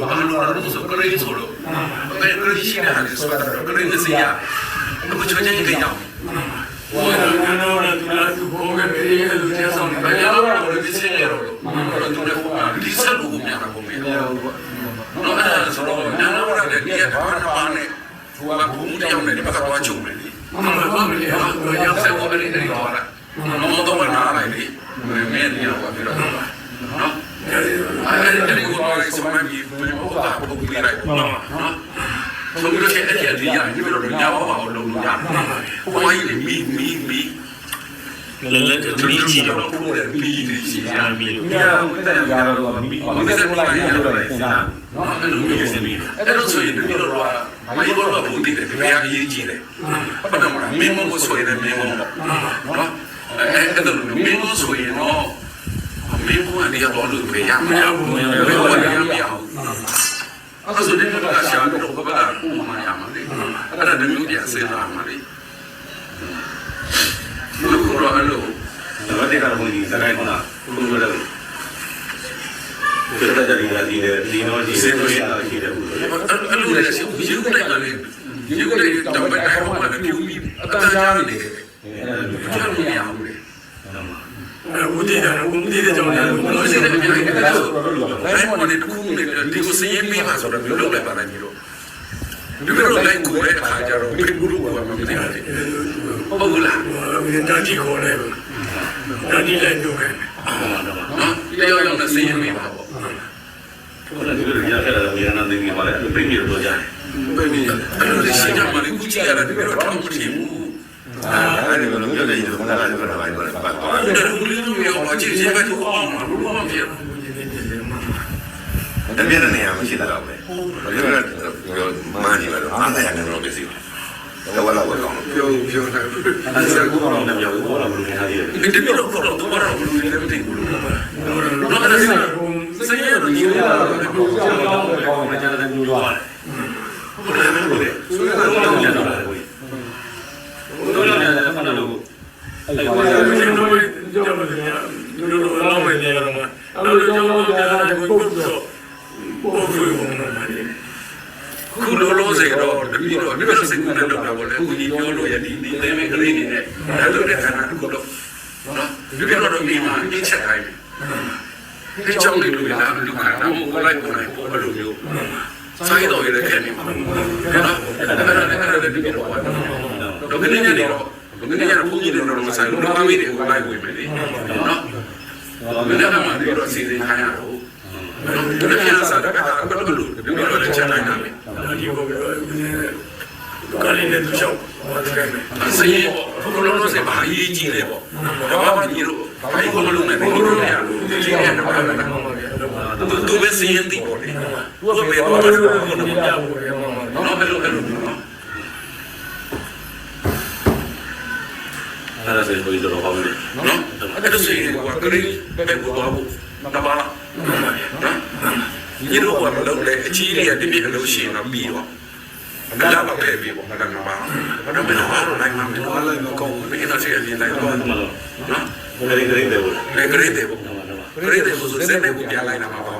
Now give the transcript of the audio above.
ဘာလို့လဲဆိုတော့ကလေးဆိုလို့အဲ့ကလေးရှိတာလေဆိုတော့ကလေးနဲ့စီရအခုချွတ်ချင်းကြအောင်ဝါရနာနာတူလာသူဘောကလေးရဲ့လူကျဆောင်တယ်ဘာလို့လဲဒီစင်းရတော့သူလည်းဒီဆက်လို့မြင်တာကိုမြင်တယ်နော်အဲ့ဒါဆိုတော့နာနာဝရတဲ့ဒီကဘာမှမနဲ့ဟိုကဘူးတောင်းတယ်ဒီဘက်ကတော့ချုံတယ်လေမမမမလေးဟာရောက်ဆက်ဖို့အဲ့ဒီတော့လာမမတော့နားလိုက်လေမင်းနေရောပြီးတော့နော်အဲ့ဒါကိုတော့ဆို မှဒီဘယ်လိုပါပုတ်ပြလိုက်နော်နော်ဆိုပြီးတော့အဲ့ဒီအဒီရဒီလိုညောင်းအောင်လုပ်လို့ရတယ်ဟိုဝိုင်းမီမီမီလဲလဲမီးကြည့်တော့ကိုယ်မီဒီစီရအာမီးလို့ဒီကတက်ကြတော့မီးမီးတက်လိုက်ရတော့လေစဉ်းစားနော်အဲ့လိုမျိုးစင်ပြီးအဲ့လိုဆိုရင်ဒီလိုတော့ဘာလို့တော့ဘူးတည်တယ်ဒီဘက်အရေးကြီးတယ်ဘာလို့လဲမင်းမကိုဆိုရင်မင်းမပေါ့နော်အဲ့အဲ့လိုမင်းမဆိုရင်တော့မင်းကနေရတော့လို့ပြရမှာမင်းကရမှာ အဲ့ဆိုဒီကရှာတော့ဘာလဲကိုမရမှာလေအဲ့ဒါတမျိုးပြန်စဉ်းစားမှာလေဘယ်လိုလဲအဲ့လိုတော့တက်ကတော့ဘုန်းကြီးစတိုင်းကဘုန်းကြီးတို့ဒီတက်ကြဒီကဒီဒီတော့ဒီစေလို့ရတာရှိတယ်ဘုရားအဲ့လိုလေရုပ်ရုပ်လိုက်တယ်ရုပ်လိုက်တော့ဘယ်တော့မှမပြုပြီးအတန်းကြားနေတယ်အဲ့ဒါကြားလို့မရဘူးလေဦးတည်တယ်ဦးတည်တဲ့ကြောင့်လည်းဘလို့ရှိတယ် ပြန်လိုက်တယ်ဆိုလိုက်မနေတခုနေဒီကိုစည်ရင်ပေးပါဆိုတော့မျိုးလုပ်လိုက်ပါလိုက်မျိုးဒီလိုလိုက်ကိုတဲ့အခါကျတော့ဘယ်ဘူးလို့ကမသိဘူးဟုတ်ဘူးလားတာကြီးခေါ်လိုက်တာကြီးလည်းပြောခဲ့နော်တရားရောက်တဲ့စည်ရင်ပေးပါပေါ့ဘုရားဒီလိုရခဲ့တာလည်းရနာနေနေပါလေပြည့်ပြည့်တော့ကြားဘယ်နည်းအဲ့လိုရှိကြမှာလေခုကြည့်ရတယ်ဒီလိုတော့မဖြစ်ဘူးအဲ့ဒီလိုမျိုးလည်းဒီလိုခဏခဏပြောတာပါပဲပတ်သွားအဲ့ဒါလူလူမျိုးရောကြည့်ရင်ပဲသူအောင်မှာဘူးမဖြစ်ဘူး တယ်ပြည့်တဲ့နေရာမရှိတော့ပဲပြောရပြောမာနေပါတော့အားရနေတော့ပြစီတော့ဝလာတော့ပြောပြောတယ်အဲ့ဒါကိုတော့လည်းပြောဘောလာမလို့ထားသေးတယ်ဒီလိုတော့တော့တော့တော့လူတွေလည်းမသိဘူးလို့ပါတော့အဲ့ဒါစစရရည်ရတာကိုကြောက်တော့ကောင်းတယ်ကြားတယ်ညူသွားတယ်ဟုတ်တယ်ဟုတ်တယ်ဆိုတော့တော့ညတော့တယ်ကိုတို့လည်းလည်းမနာလို့အဲ့အဲ့ဒါဒါကကျွန်တော်ကြောက်တယ်ကျွန်တော်လော ခုလိုလိုစေတော့တပည့်တော်ဒီဘက်စိတ်နဲ့လောက်တာပေါ့လေအခုဒီပြောလို့ရဒီဒီလေးမဲ့ကလေးနေနဲ့ဒါတို့တဲ့ခန္ဓာတစ်ခုတော့နော်ဒီကတော့ဒီမှာအင်းချက်တိုင်းဒီကြောင့်လေလူလာလူခါတော့ကိုလိုက်ကိုလိုက်ပေါ်လို့မျိုးဆိုင်တော့ရတဲ့ခဲနေမှာနော်အဲ့ဒါလည်းအဲ့ဒါလည်းဒီတော့ဘာတော့ဒီနေ့ညနေတော့ဒီနေ့ညတော့ဘုန်းကြီးတွေတော့မဆိုင်ဘူးတော့အမေတွေကိုလိုက်ဝင်မယ်လေနော်ဘယ်တော့မှဒီတော့စီစဉ်ခိုင်းရတော့ဒီနေ့ညစားတော့ကတော့လူဒီလိုလည်းချက်နိုင်တာ လေဒါကြီးကိုကလေးနဲ့သူလျှောက်ပါတယ်စည်ရင်ဘုလိုလိုစေဘာကြီးကြီးလဲပေါ့ဘာမှမကြီးလို့ဘာကြီးကိုမလုပ်နိုင်ဘူးလို့ရလို့ဒီနေ့ကတော့ဘာလဲသူသူပဲစည်ရင်ဒီပေါ့လေသူကပဲတော့ဘာလို့မလုပ်ဘူးနော်ဘယ်လိုဘယ်လိုနော်အဲ့ဒါဆိုကိုတော့ဟောလို့နော်အဲ့ဒါစည်ရင်ကကလေးပဲကိုတော့ဘူးတပါလားနော် ဒီလိုကမလုပ်လေအကြီးကြီးကတပြည့်အလုပ်ရှင်တော့ပြီးတော့အလားပါပဲပြီးပေါ့အဲ့ဒါမှမဟုတ်တော့ဘယ်လိုလုပ်နိုင်မှာမလဲလိုက်မကောင်းဘူးဘယ်တော့စီရင်လိုက်တော့နော်ဘယ်လိုလဲတဲ့ဘူးလေကလေးတွေပေါ့ကလေးတွေဆိုစက်နေကိုပြန်လိုက်တာမှာပါ